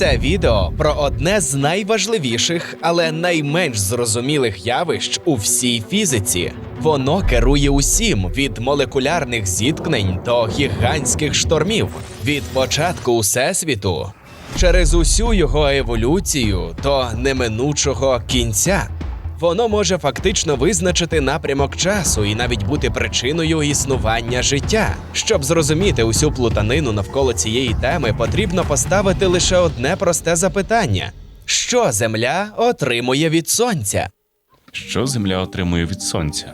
Це відео про одне з найважливіших, але найменш зрозумілих явищ у всій фізиці. Воно керує усім від молекулярних зіткнень до гігантських штормів, від початку усесвіту через усю його еволюцію до неминучого кінця. Воно може фактично визначити напрямок часу і навіть бути причиною існування життя. Щоб зрозуміти усю плутанину навколо цієї теми, потрібно поставити лише одне просте запитання: що Земля отримує від сонця? Що Земля отримує від сонця?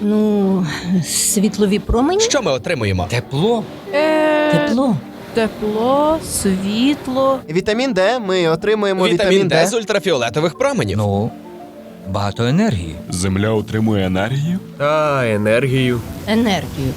Ну, світлові промені? Що ми отримуємо? Тепло. Е, Тепло. Тепло, світло. Вітамін Д ми отримуємо Вітамін вітамін, Д з ультрафіолетових променів. Ну, багато енергії. Земля отримує енергію? Та енергію. Енергію.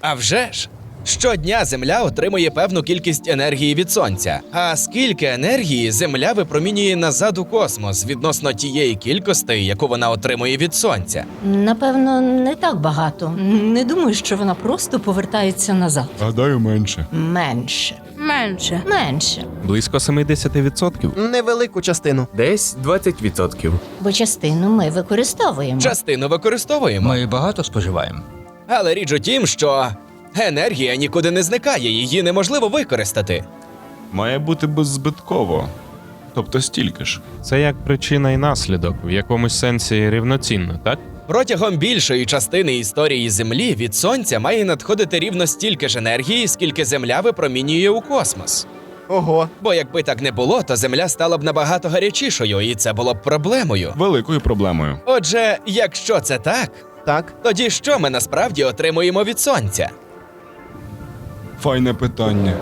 А вже ж! Щодня Земля отримує певну кількість енергії від сонця. А скільки енергії Земля випромінює назад у космос відносно тієї кількості, яку вона отримує від сонця? Напевно, не так багато. Не думаю, що вона просто повертається назад. Гадаю, менше. Менше. Менше. Менше. Близько 70%. Невелику частину. Десь 20%. Бо частину ми використовуємо. Частину використовуємо. Ми багато споживаємо. Але річ у тім, що енергія нікуди не зникає, її неможливо використати. Має бути беззбитково. Тобто стільки ж. Це як причина і наслідок, в якомусь сенсі рівноцінно, так? Протягом більшої частини історії Землі від сонця має надходити рівно стільки ж енергії, скільки Земля випромінює у космос. Ого. Бо якби так не було, то Земля стала б набагато гарячішою, і це було б проблемою. Великою проблемою. Отже, якщо це так, Так. тоді що ми насправді отримуємо від сонця? Файне питання.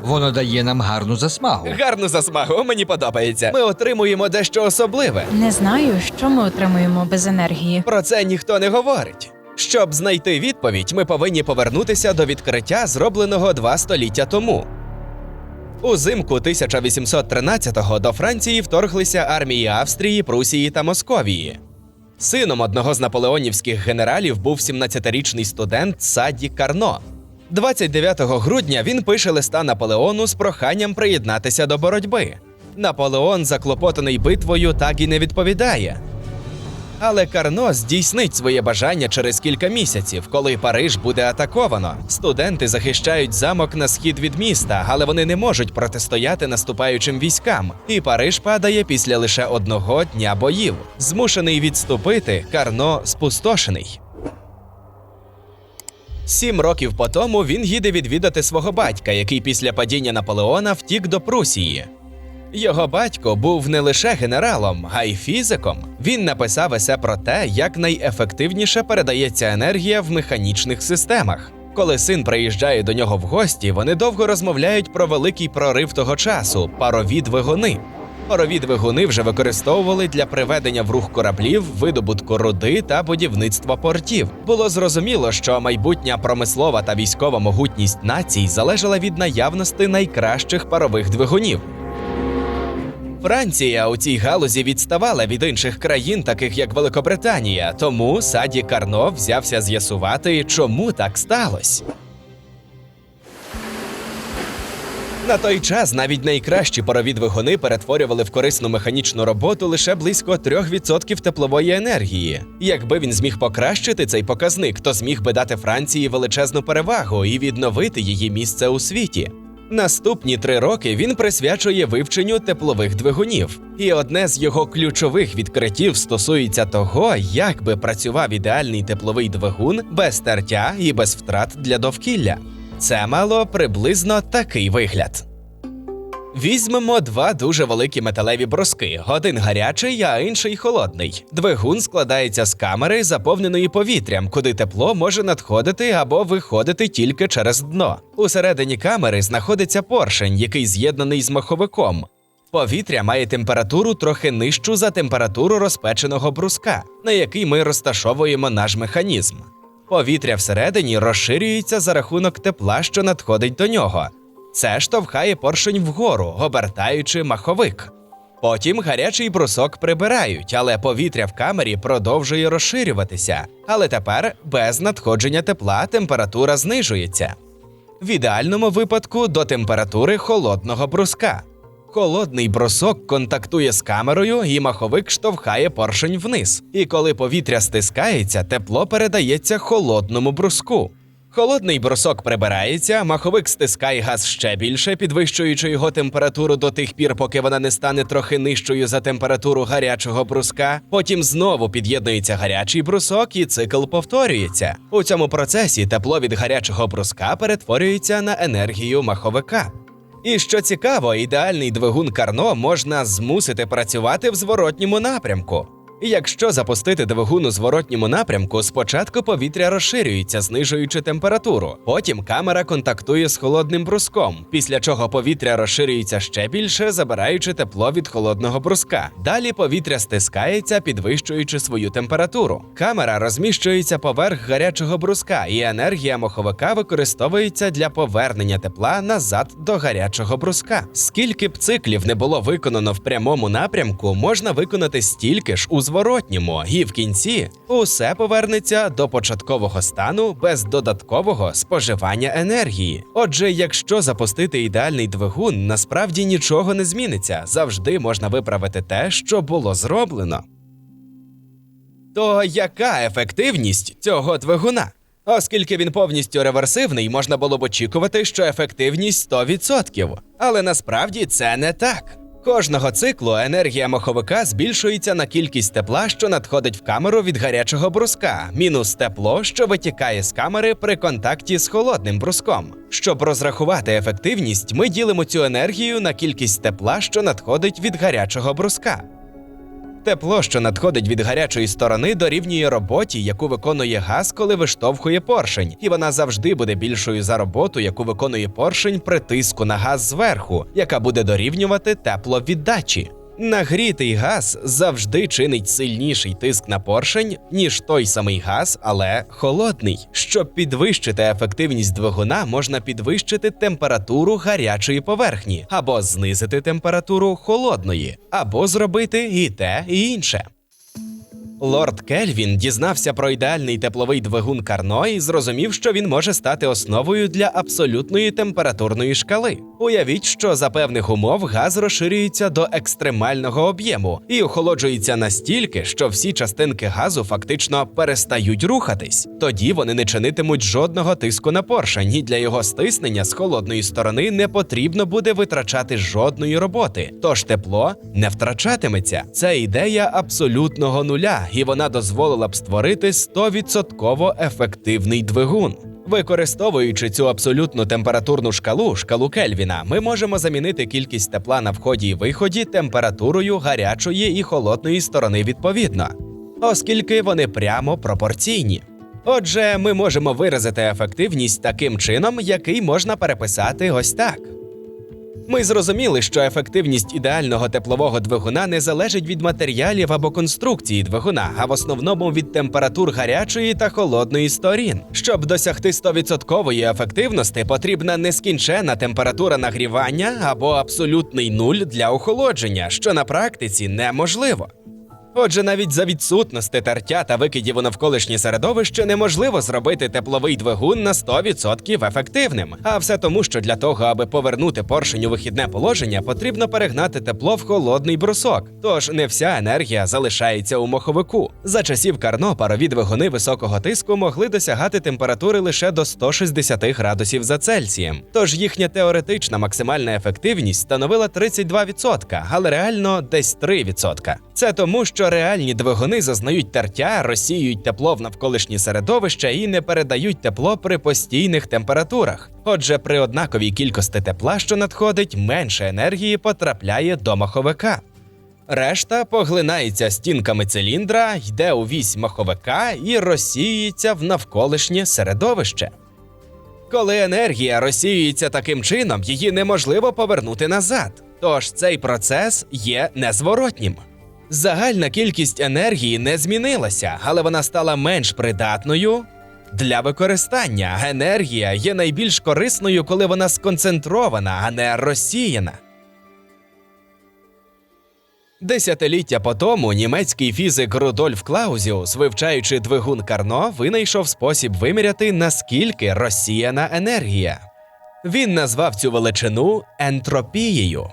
Воно дає нам гарну засмагу. Гарну засмагу, мені подобається. Ми отримуємо дещо особливе. Не знаю, що ми отримуємо без енергії. Про це ніхто не говорить. Щоб знайти відповідь, ми повинні повернутися до відкриття, зробленого два століття тому. Узимку 1813-го до Франції вторглися армії Австрії, Прусії та Московії. Сином одного з наполеонівських генералів був 17-річний студент Саді Карно. 29 грудня він пише листа Наполеону з проханням приєднатися до боротьби. Наполеон, заклопотаний битвою, так і не відповідає. Але Карно здійснить своє бажання через кілька місяців, коли Париж буде атаковано. Студенти захищають замок на схід від міста, але вони не можуть протистояти наступаючим військам. І Париж падає після лише одного дня боїв. Змушений відступити, Карно спустошений. Сім років по тому він їде відвідати свого батька, який після падіння Наполеона втік до Прусії. Його батько був не лише генералом, а й фізиком. Він написав есе про те, як найефективніше передається енергія в механічних системах. Коли син приїжджає до нього в гості, вони довго розмовляють про великий прорив того часу парові двигуни. Парові двигуни вже використовували для приведення в рух кораблів, видобутку руди та будівництва портів. Було зрозуміло, що майбутня промислова та військова могутність націй залежала від наявності найкращих парових двигунів. Франція у цій галузі відставала від інших країн, таких як Великобританія, тому Саді Карно взявся з'ясувати, чому так сталося. На той час навіть найкращі парові двигуни перетворювали в корисну механічну роботу лише близько 3% теплової енергії. Якби він зміг покращити цей показник, то зміг би дати Франції величезну перевагу і відновити її місце у світі. Наступні три роки він присвячує вивченню теплових двигунів, і одне з його ключових відкриттів стосується того, як би працював ідеальний тепловий двигун без тертя і без втрат для довкілля. Це мало приблизно такий вигляд. Візьмемо два дуже великі металеві броски: один гарячий, а інший холодний. Двигун складається з камери, заповненої повітрям, куди тепло може надходити або виходити тільки через дно. Усередині камери знаходиться поршень, який з'єднаний з маховиком. Повітря має температуру трохи нижчу за температуру розпеченого бруска, на який ми розташовуємо наш механізм. Повітря всередині розширюється за рахунок тепла, що надходить до нього. Це штовхає поршень вгору, обертаючи маховик. Потім гарячий брусок прибирають, але повітря в камері продовжує розширюватися. Але тепер без надходження тепла температура знижується. В ідеальному випадку до температури холодного бруска. Холодний брусок контактує з камерою, і маховик штовхає поршень вниз. І коли повітря стискається, тепло передається холодному бруску. Холодний брусок прибирається, маховик стискає газ ще більше, підвищуючи його температуру до тих пір, поки вона не стане трохи нижчою за температуру гарячого бруска. Потім знову під'єднується гарячий брусок, і цикл повторюється. У цьому процесі тепло від гарячого бруска перетворюється на енергію маховика. І що цікаво, ідеальний двигун Карно можна змусити працювати в зворотньому напрямку. Якщо запустити двигун у зворотньому напрямку, спочатку повітря розширюється, знижуючи температуру. Потім камера контактує з холодним бруском, після чого повітря розширюється ще більше, забираючи тепло від холодного бруска. Далі повітря стискається, підвищуючи свою температуру. Камера розміщується поверх гарячого бруска, і енергія моховика використовується для повернення тепла назад до гарячого бруска. Скільки б циклів не було виконано в прямому напрямку, можна виконати стільки ж у зворотньому, і в кінці усе повернеться до початкового стану без додаткового споживання енергії. Отже, якщо запустити ідеальний двигун, насправді нічого не зміниться. Завжди можна виправити те, що було зроблено. То яка ефективність цього двигуна? Оскільки він повністю реверсивний, можна було б очікувати, що ефективність 100%. Але насправді це не так. Кожного циклу енергія маховика збільшується на кількість тепла, що надходить в камеру від гарячого бруска, мінус тепло, що витікає з камери при контакті з холодним бруском. Щоб розрахувати ефективність, ми ділимо цю енергію на кількість тепла, що надходить від гарячого бруска. Тепло, що надходить від гарячої сторони, дорівнює роботі, яку виконує газ, коли виштовхує поршень, і вона завжди буде більшою за роботу, яку виконує поршень при тиску на газ зверху, яка буде дорівнювати тепловіддачі. Нагрітий газ завжди чинить сильніший тиск на поршень, ніж той самий газ, але холодний. Щоб підвищити ефективність двигуна, можна підвищити температуру гарячої поверхні, або знизити температуру холодної, або зробити і те, і інше. Лорд Кельвін дізнався про ідеальний тепловий двигун Карно і зрозумів, що він може стати основою для абсолютної температурної шкали. Уявіть, що за певних умов газ розширюється до екстремального об'єму і охолоджується настільки, що всі частинки газу фактично перестають рухатись. Тоді вони не чинитимуть жодного тиску на поршень, і для його стиснення з холодної сторони не потрібно буде витрачати жодної роботи, тож тепло не втрачатиметься. Це ідея абсолютного нуля, і вона дозволила б створити 100% ефективний двигун. Використовуючи цю абсолютну температурну шкалу, шкалу Кельвіна, ми можемо замінити кількість тепла на вході і виході температурою гарячої і холодної сторони відповідно, оскільки вони прямо пропорційні. Отже, ми можемо виразити ефективність таким чином, який можна переписати ось так. Ми зрозуміли, що ефективність ідеального теплового двигуна не залежить від матеріалів або конструкції двигуна, а в основному від температур гарячої та холодної сторін. Щоб досягти 100% ефективності, потрібна нескінчена температура нагрівання або абсолютний нуль для охолодження, що на практиці неможливо. Отже, навіть за відсутності тертя та викидів у навколишнє середовище неможливо зробити тепловий двигун на 100% ефективним. А все тому, що для того, аби повернути поршень у вихідне положення, потрібно перегнати тепло в холодний брусок. Тож не вся енергія залишається у моховику. За часів Карно парові двигуни високого тиску могли досягати температури лише до 160 градусів за Цельсієм. Тож їхня теоретична максимальна ефективність становила 32%, але реально десь 3%. Це тому, що реальні двигуни зазнають тертя, розсіюють тепло в навколишнє середовище і не передають тепло при постійних температурах. Отже, при однаковій кількості тепла, що надходить, менше енергії потрапляє до маховика. Решта поглинається стінками циліндра, йде у вісь маховика і розсіюється в навколишнє середовище. Коли енергія розсіюється таким чином, її неможливо повернути назад. Тож цей процес є незворотнім. Загальна кількість енергії не змінилася, але вона стала менш придатною для використання. Енергія є найбільш корисною, коли вона сконцентрована, а не розсіяна. Десятиліття по тому німецький фізик Рудольф Клаузіус, вивчаючи двигун Карно, винайшов спосіб виміряти, наскільки розсіяна енергія. Він назвав цю величину ентропією.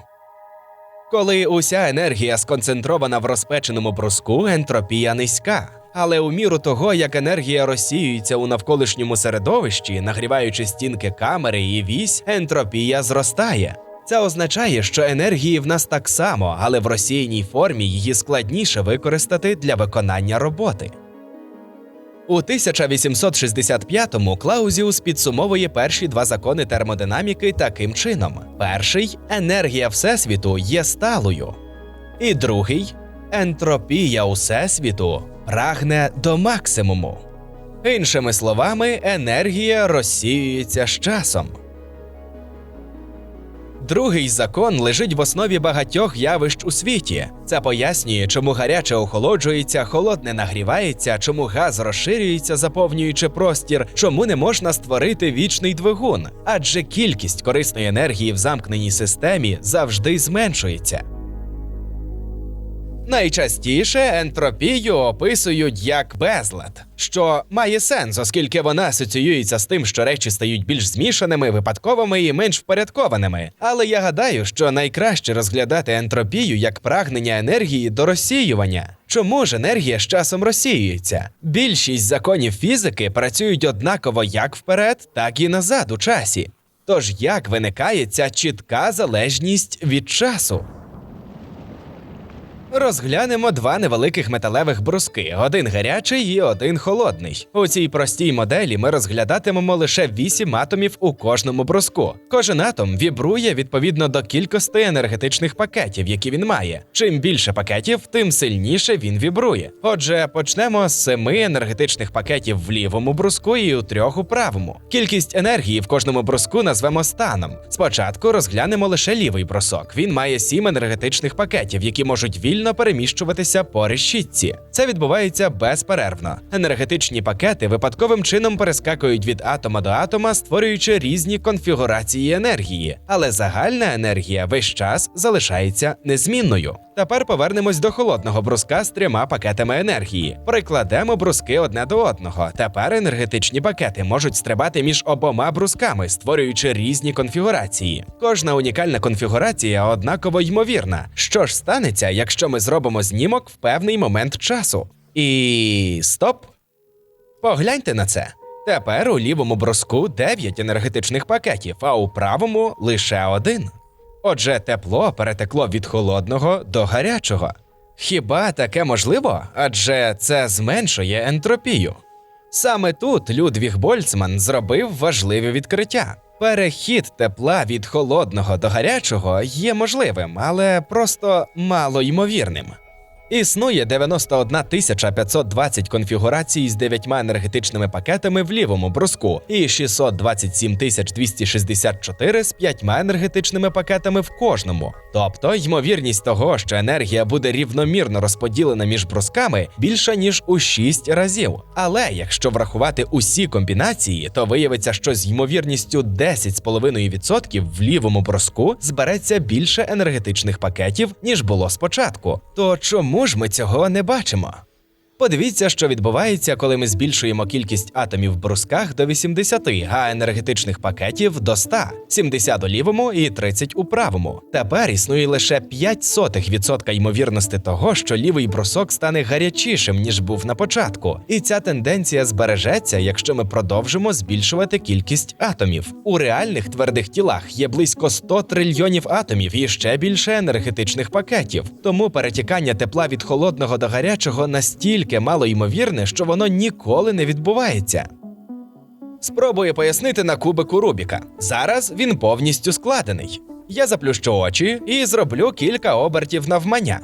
Коли уся енергія сконцентрована в розпеченому бруску, ентропія низька. Але у міру того, як енергія розсіюється у навколишньому середовищі, нагріваючи стінки камери і вісь, ентропія зростає. Це означає, що енергії в нас так само, але в розсіяній формі її складніше використати для виконання роботи. У 1865-му Клаузіус підсумовує перші два закони термодинаміки таким чином: перший енергія Всесвіту є сталою, і другий ентропія Усесвіту прагне до максимуму. Іншими словами, енергія розсіюється з часом. Другий закон лежить в основі багатьох явищ у світі. Це пояснює, чому гаряче охолоджується, холодне нагрівається, чому газ розширюється, заповнюючи простір, чому не можна створити вічний двигун, адже кількість корисної енергії в замкненій системі завжди зменшується. Найчастіше ентропію описують як безлад, що має сенс, оскільки вона асоціюється з тим, що речі стають більш змішаними, випадковими і менш впорядкованими. Але я гадаю, що найкраще розглядати ентропію як прагнення енергії до розсіювання. Чому ж енергія з часом розсіюється? Більшість законів фізики працюють однаково як вперед, так і назад у часі. Тож як виникає ця чітка залежність від часу? Розглянемо два невеликих металевих бруски: один гарячий і один холодний. У цій простій моделі ми розглядатимемо лише 8 атомів у кожному бруску. Кожен атом вібрує відповідно до кількості енергетичних пакетів, які він має. Чим більше пакетів, тим сильніше він вібрує. Отже, почнемо з семи енергетичних пакетів в лівому бруску і у трьох у правому. Кількість енергії в кожному бруску назвемо станом. Спочатку розглянемо лише лівий брусок. Він має сім енергетичних пакетів, які можуть вільно переміщуватися по решітці. Це відбувається безперервно. Енергетичні пакети випадковим чином перескакують від атома до атома, створюючи різні конфігурації енергії, але загальна енергія весь час залишається незмінною. Тепер повернемось до холодного бруска з трьома пакетами енергії. Прикладемо бруски одне до одного. Тепер енергетичні пакети можуть стрибати між обома брусками, створюючи різні конфігурації. Кожна унікальна конфігурація однаково ймовірна. Що ж станеться, якщо ми зробимо знімок в певний момент часу? І стоп! Погляньте на це. Тепер у лівому бруску 9 енергетичних пакетів, а у правому лише один. Отже, тепло перетекло від холодного до гарячого. Хіба таке можливо? Адже це зменшує ентропію. Саме тут Людвіг Больцман зробив важливе відкриття. Перехід тепла від холодного до гарячого є можливим, але просто мало ймовірним. Існує 91 520 конфігурацій з 9 енергетичними пакетами в лівому бруску і 627 264 з 5 енергетичними пакетами в кожному. Тобто, ймовірність того, що енергія буде рівномірно розподілена між брусками, більша ніж у 6 разів. Але якщо врахувати усі комбінації, то виявиться, що з ймовірністю 10,5% в лівому бруску збереться більше енергетичних пакетів, ніж було спочатку. То чому ж ми цього не бачимо? Подивіться, що відбувається, коли ми збільшуємо кількість атомів в брусках до 80, а енергетичних пакетів до 100, 70 у лівому і 30 у правому. Тепер існує лише 0,05% ймовірності того, що лівий брусок стане гарячішим, ніж був на початку. І ця тенденція збережеться, якщо ми продовжимо збільшувати кількість атомів. У реальних твердих тілах є близько 100 трильйонів атомів і ще більше енергетичних пакетів. Тому перетікання тепла від холодного до гарячого настільки мало ймовірне, що воно ніколи не відбувається. Спробую пояснити на кубику Рубіка. Зараз він повністю складений. Я заплющу очі і зроблю кілька обертів навмання.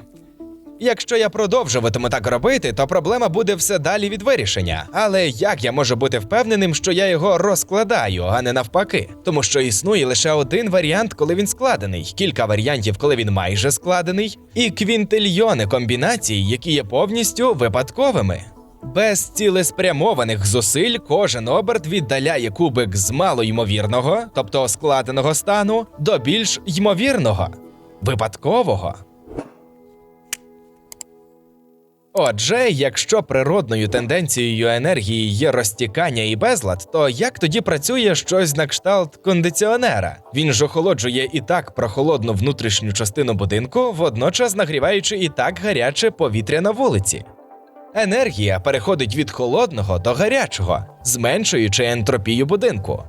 Якщо я продовжуватиму так робити, то проблема буде все далі від вирішення. Але як я можу бути впевненим, що я його розкладаю, а не навпаки? Тому що існує лише один варіант, коли він складений, кілька варіантів, коли він майже складений, і квінтильйони комбінацій, які є повністю випадковими. Без цілеспрямованих зусиль кожен оберт віддаляє кубик з малоймовірного, тобто складеного стану, до більш ймовірного, випадкового. Отже, якщо природною тенденцією енергії є розтікання і безлад, то як тоді працює щось на кшталт кондиціонера? Він ж охолоджує і так прохолодну внутрішню частину будинку, водночас нагріваючи і так гаряче повітря на вулиці. Енергія переходить від холодного до гарячого, зменшуючи ентропію будинку.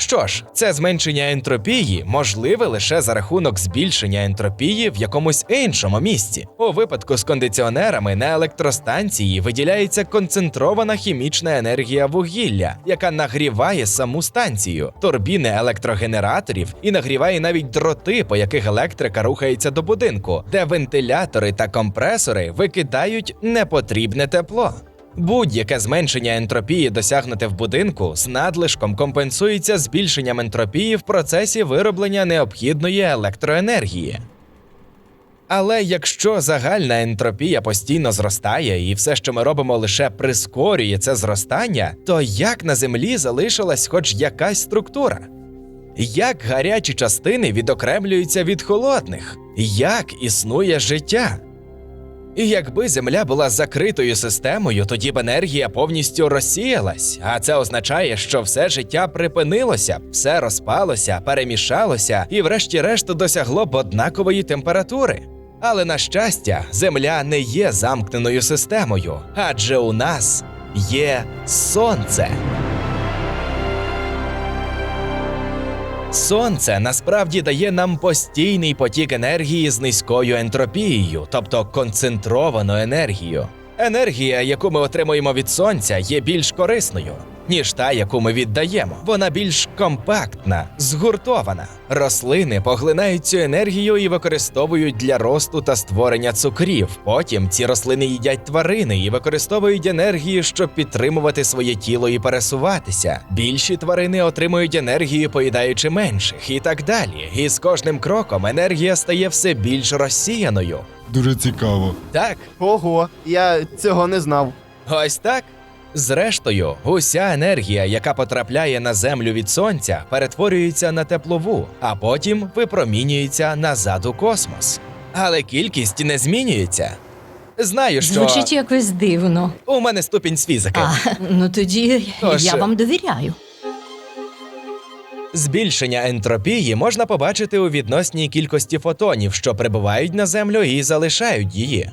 Що ж, це зменшення ентропії можливе лише за рахунок збільшення ентропії в якомусь іншому місці. У випадку з кондиціонерами на електростанції виділяється концентрована хімічна енергія вугілля, яка нагріває саму станцію, турбіни електрогенераторів і нагріває навіть дроти, по яких електрика рухається до будинку, де вентилятори та компресори викидають непотрібне тепло. Будь-яке зменшення ентропії, досягнуте в будинку, з надлишком компенсується збільшенням ентропії в процесі вироблення необхідної електроенергії. Але якщо загальна ентропія постійно зростає і все, що ми робимо, лише прискорює це зростання, то як на землі залишилась хоч якась структура? Як гарячі частини відокремлюються від холодних? Як існує життя? І якби Земля була закритою системою, тоді б енергія повністю розсіялась, а це означає, що все життя припинилося, все розпалося, перемішалося і, врешті-решт, досягло б однакової температури. Але на щастя, Земля не є замкненою системою, адже у нас є сонце. Сонце насправді дає нам постійний потік енергії з низькою ентропією, тобто концентровану енергію. Енергія, яку ми отримуємо від сонця, є більш корисною, ніж та, яку ми віддаємо. Вона більш компактна, згуртована. Рослини поглинають цю енергію і використовують для росту та створення цукрів. Потім ці рослини їдять тварини і використовують енергію, щоб підтримувати своє тіло і пересуватися. Більші тварини отримують енергію, поїдаючи менших, і так далі. І з кожним кроком енергія стає все більш розсіяною. Дуже цікаво. Так, Ого, я цього не знав. Ось так. Зрештою, уся енергія, яка потрапляє на землю від сонця, перетворюється на теплову, а потім випромінюється назад у космос. Але кількість не змінюється. Знаю, що Звучить якось дивно. у мене ступінь з фізики. А, ну тоді Тож, я вам довіряю. Збільшення ентропії можна побачити у відносній кількості фотонів, що прибувають на землю і залишають її.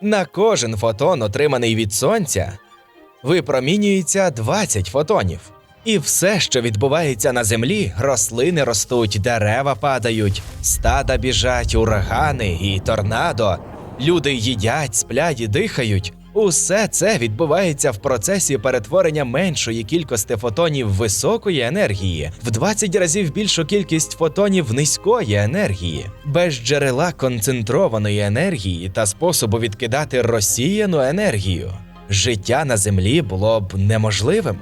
На кожен фотон, отриманий від сонця, випромінюється 20 фотонів. І все, що відбувається на землі, рослини ростуть, дерева падають, стада біжать, урагани і торнадо, люди їдять, сплять і дихають. Усе це відбувається в процесі перетворення меншої кількості фотонів високої енергії в 20 разів більшу кількість фотонів низької енергії. Без джерела концентрованої енергії та способу відкидати розсіяну енергію. Життя на землі було б неможливим.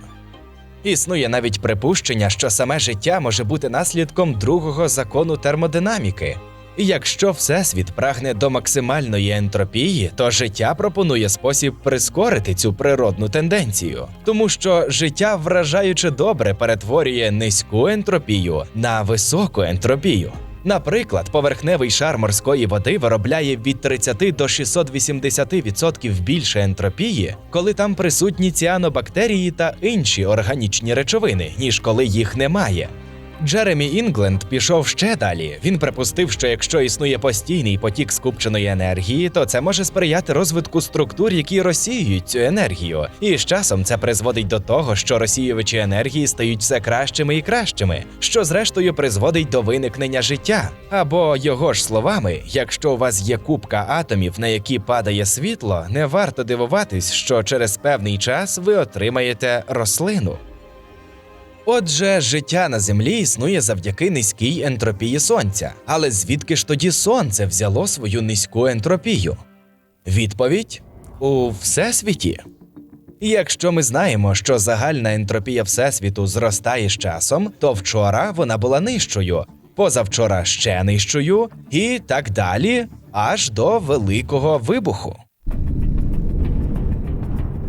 Існує навіть припущення, що саме життя може бути наслідком другого закону термодинаміки. І Якщо Всесвіт прагне до максимальної ентропії, то життя пропонує спосіб прискорити цю природну тенденцію, тому що життя вражаюче добре перетворює низьку ентропію на високу ентропію. Наприклад, поверхневий шар морської води виробляє від 30 до 680% більше ентропії, коли там присутні ціанобактерії та інші органічні речовини, ніж коли їх немає. Джеремі Інгленд пішов ще далі. Він припустив, що якщо існує постійний потік скупченої енергії, то це може сприяти розвитку структур, які розсіюють цю енергію. І з часом це призводить до того, що розсіювачі енергії стають все кращими і кращими, що зрештою призводить до виникнення життя. Або його ж словами, якщо у вас є купка атомів, на які падає світло, не варто дивуватись, що через певний час ви отримаєте рослину. Отже, життя на землі існує завдяки низькій ентропії сонця. Але звідки ж тоді сонце взяло свою низьку ентропію? Відповідь у всесвіті. Якщо ми знаємо, що загальна ентропія всесвіту зростає з часом, то вчора вона була нижчою, позавчора ще нижчою, і так далі, аж до великого вибуху.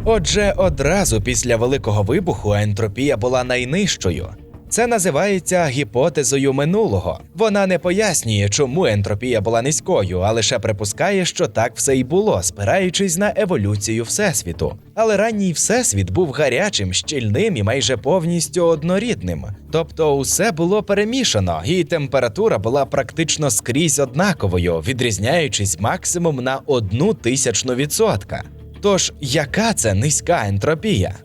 Отже, одразу після великого вибуху ентропія була найнижчою. Це називається гіпотезою минулого. Вона не пояснює, чому ентропія була низькою, а лише припускає, що так все й було, спираючись на еволюцію всесвіту. Але ранній всесвіт був гарячим, щільним і майже повністю однорідним. Тобто усе було перемішано, і температура була практично скрізь однаковою, відрізняючись максимум на одну тисячну відсотка. Тож, яка це низька ентропія?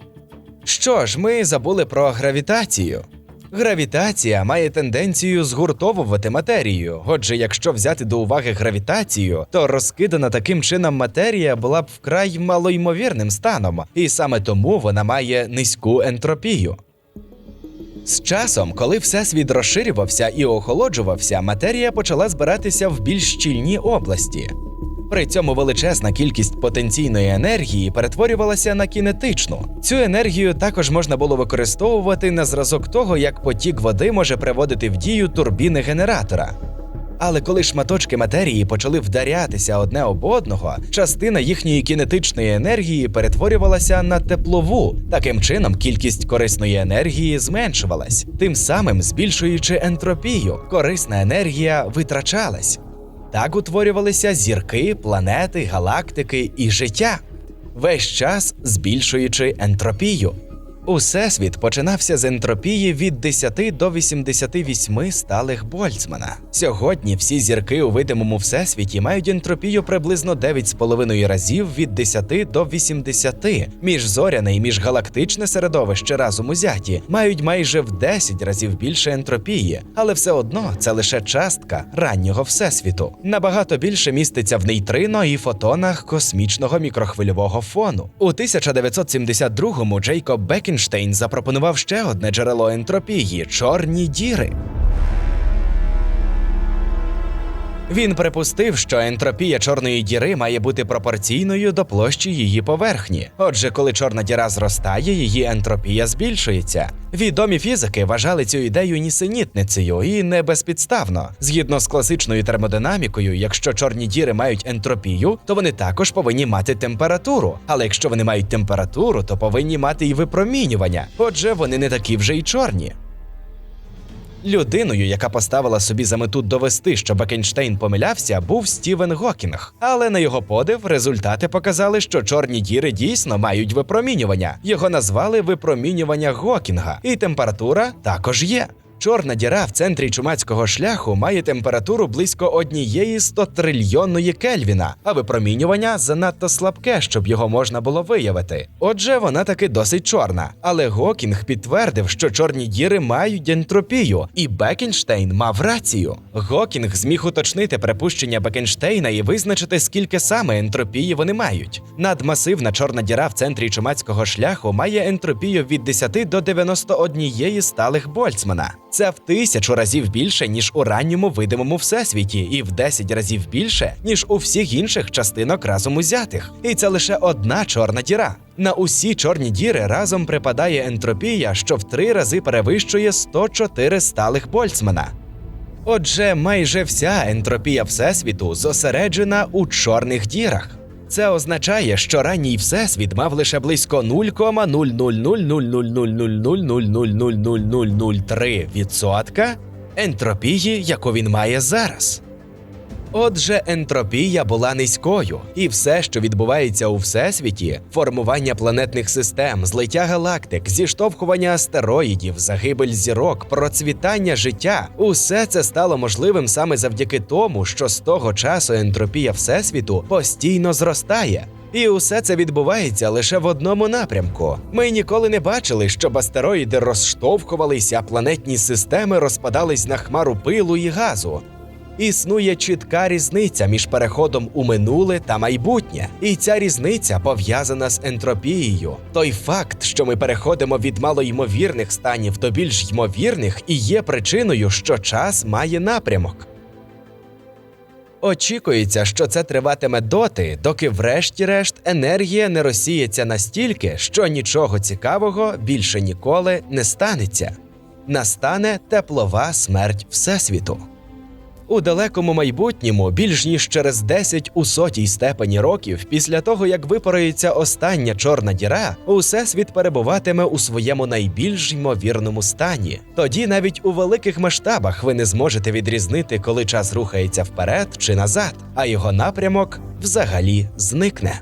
Що ж, ми забули про гравітацію. Гравітація має тенденцію згуртовувати матерію. Отже, якщо взяти до уваги гравітацію, то розкидана таким чином матерія була б вкрай малоймовірним станом, і саме тому вона має низьку ентропію. З часом, коли всесвіт розширювався і охолоджувався, матерія почала збиратися в більш щільні області. При цьому величезна кількість потенційної енергії перетворювалася на кінетичну. Цю енергію також можна було використовувати на зразок того, як потік води може приводити в дію турбіни генератора. Але коли шматочки матерії почали вдарятися одне об одного, частина їхньої кінетичної енергії перетворювалася на теплову. Таким чином, кількість корисної енергії зменшувалась, тим самим збільшуючи ентропію. Корисна енергія витрачалась. Так утворювалися зірки, планети, галактики і життя, весь час збільшуючи ентропію. Усесвіт починався з ентропії від 10 до 88 сталих Больцмана. Сьогодні всі зірки у видимому всесвіті мають ентропію приблизно 9,5 разів від 10 до 80. Міжзоряне і міжгалактичне середовище разом узяті мають майже в 10 разів більше ентропії, але все одно це лише частка раннього всесвіту. Набагато більше міститься в нейтрино і фотонах космічного мікрохвильового фону. У 1972-му Джейкоб Бекінштейн запропонував ще одне джерело ентропії чорні діри. Він припустив, що ентропія чорної діри має бути пропорційною до площі її поверхні. Отже, коли чорна діра зростає, її ентропія збільшується. Відомі фізики вважали цю ідею нісенітницею і не безпідставно. Згідно з класичною термодинамікою, якщо чорні діри мають ентропію, то вони також повинні мати температуру. Але якщо вони мають температуру, то повинні мати і випромінювання. Отже, вони не такі вже й чорні. Людиною, яка поставила собі за мету довести, що Бекенштейн помилявся, був Стівен Гокінг. Але на його подив результати показали, що чорні діри дійсно мають випромінювання. Його назвали випромінювання Гокінга, і температура також є. Чорна діра в центрі чумацького шляху має температуру близько однієї стотрильйонної Кельвіна, а випромінювання занадто слабке, щоб його можна було виявити. Отже, вона таки досить чорна. Але Гокінг підтвердив, що чорні діри мають ентропію, і Бекенштейн мав рацію. Гокінг зміг уточнити припущення Бекенштейна і визначити, скільки саме ентропії вони мають. Надмасивна чорна діра в центрі чумацького шляху має ентропію від 10 до 91 сталих Больцмана. Це в тисячу разів більше, ніж у ранньому видимому всесвіті, і в 10 разів більше, ніж у всіх інших частинок разом узятих. І це лише одна чорна діра. На усі чорні діри разом припадає ентропія, що в три рази перевищує 104 сталих Больцмана. Отже, майже вся ентропія Всесвіту зосереджена у чорних дірах. Це означає, що ранній всесвіт мав лише близько 0,0000000000003% ентропії, яку він має зараз. Отже, ентропія була низькою, і все, що відбувається у всесвіті формування планетних систем, злиття галактик, зіштовхування астероїдів, загибель зірок, процвітання життя усе це стало можливим саме завдяки тому, що з того часу ентропія всесвіту постійно зростає. І усе це відбувається лише в одному напрямку. Ми ніколи не бачили, щоб астероїди розштовхувалися, а планетні системи розпадались на хмару пилу і газу. Існує чітка різниця між переходом у минуле та майбутнє, і ця різниця пов'язана з ентропією. Той факт, що ми переходимо від малоймовірних станів до більш ймовірних, і є причиною, що час має напрямок. Очікується, що це триватиме доти, доки врешті-решт енергія не розсіється настільки, що нічого цікавого більше ніколи не станеться. Настане теплова смерть Всесвіту. У далекому майбутньому, більш ніж через 10 у сотій степені років, після того як випарується остання чорна діра, усесвіт перебуватиме у своєму найбільш ймовірному стані. Тоді навіть у великих масштабах ви не зможете відрізнити, коли час рухається вперед чи назад, а його напрямок взагалі зникне.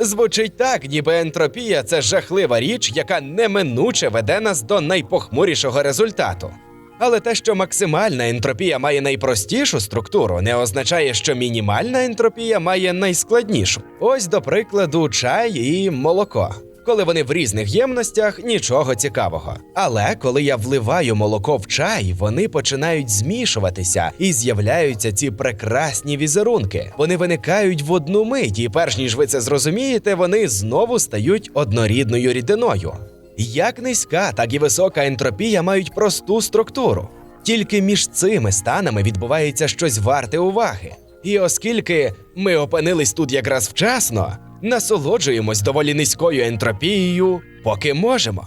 Звучить так, ніби ентропія це жахлива річ, яка неминуче веде нас до найпохмурішого результату. Але те, що максимальна ентропія має найпростішу структуру, не означає, що мінімальна ентропія має найскладнішу. Ось, до прикладу, чай і молоко. Коли вони в різних ємностях, нічого цікавого. Але коли я вливаю молоко в чай, вони починають змішуватися і з'являються ці прекрасні візерунки. Вони виникають в одну мить, і перш ніж ви це зрозумієте, вони знову стають однорідною рідиною. Як низька, так і висока ентропія мають просту структуру. Тільки між цими станами відбувається щось варте уваги. І оскільки ми опинились тут якраз вчасно, насолоджуємось доволі низькою ентропією, поки можемо.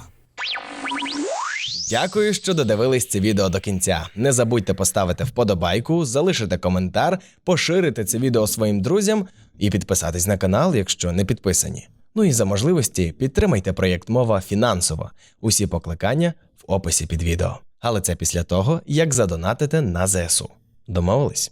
Дякую, що додивились це відео до кінця. Не забудьте поставити вподобайку, залишити коментар, поширити це відео своїм друзям і підписатись на канал, якщо не підписані. Ну і за можливості підтримайте проєкт мова фінансово. Усі покликання в описі під відео. Але це після того, як задонатите на ЗСУ. Домовились?